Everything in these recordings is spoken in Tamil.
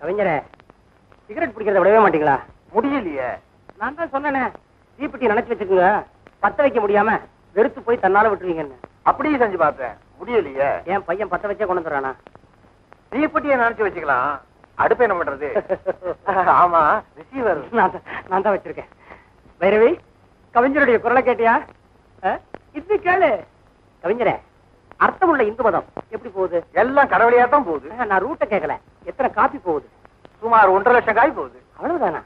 கவிஞரே சிகரெட் பிடிக்கிறத விடவே மாட்டீங்களா? முடியலையே. நான் தான் சொன்னேனே தீப்பெட்டி நினைச்சு வச்சுக்கோங்க பத்த வைக்க முடியாம வெறுத்து போய் தன்னால விட்டுருவீங்கன்னு. அப்படியே செஞ்சு பார்த்தேன். முடியலையே. என் பையன் பத்த வச்சே கொண்டு வந்துடுறானா? தீப்பெட்டியை நினைச்சு வச்சுக்கலாம். அடுப்பு என்ன பண்றது? ஆமா ரிசீவர் நான் தான் நான் தான் வச்சிருக்கேன். பைரவி கவிஞருடைய குரலை கேட்டியா? இது கேளு. கவிஞரே அர்த்தமுள்ள இந்து மதம் எப்படி போகுது? எல்லாம் கடவுளையா தான் போகுது நான் ரூட்டை கேட்கல எத்தனை காப்பி போகுது? சுமார் ஒன்றரை லட்சம் காய் போகுது அவ்வளவுதானா?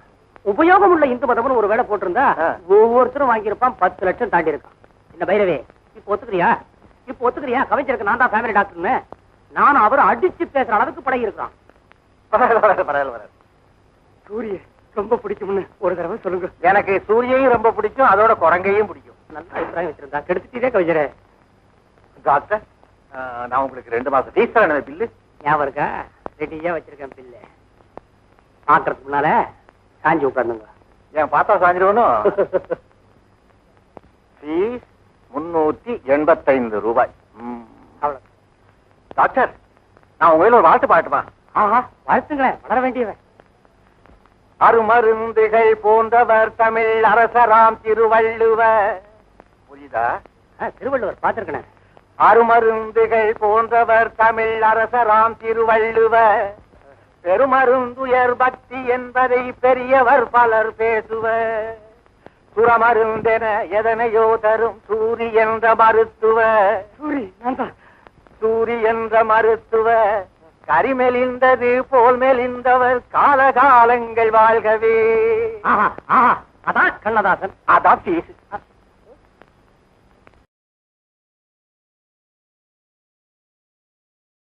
உபயோகம் உள்ள இந்து மதம்னு ஒரு வேலை போட்டிருந்தா. ஒவ்வொருத்தரும் வாங்கியிருப்பான் பத்து லட்சம் தாண்டி இருக்கான் என்ன பைரவே இப்ப ஒத்துக்கிறியா? இப்ப ஒத்துக்கிறியா? கவிஞருக்கு நான் தான் ஃபேமிலி டாக்டர்னு நானும் அவரும் அடிச்சு பேசுற அளவுக்கு பரவாயில்ல பரவாயில்ல. சூரிய ரொம்ப பிடிக்கும்னு ஒரு தடவை சொல்லுங்க. எனக்கு சூரியையும் ரொம்ப பிடிக்கும் அதோட குரங்கையும் பிடிக்கும். நல்ல அபிப்பிராயம் வச்சிருந்தா கெடுத்துட்டே கவிஞரே. டாக்டர் நான் உங்களுக்கு ரெண்டு மாசம் ஃபீஸ் பில்லு? ஞாபகம் இருக்கா? ரெடியா வச்சிருக்கேன் பில்லு. பாக்குறதுக்கு முன்னால காஞ்சி உட்காந்துங்க ஏன் பார்த்தா சாஞ்சிருவனும் ஃபீஸ் முன்னூத்தி எண்பத்தைந்து ரூபாய். டாக்டர் நான் உங்க ஒரு வாழ்த்து பாட்டுமா ஆஹா வாழ்த்துங்களேன். வளர வேண்டியவன். அருமருந்துகள் போன்றவர் தமிழ் அரசராம் திருவள்ளுவர். புரியுதா? திருவள்ளுவர் பார்த்திருக்கேன். அருமருந்துகள் போன்றவர் தமிழ் அரசராம் திருவள்ளுவர். பெருமருந்துயர் பக்தி என்பதை பெரியவர் பலர் பேசுவர். சுரமருந்தென எதனையோ தரும் சூரி என்ற மருத்துவர். சூரி சூரி என்ற மருத்துவர். கரிமெலிந்தது போல் மெலிந்தவர் காலகாலங்கள் வாழ்கவே. அதான் கண்ணதாசன். அதான் அ-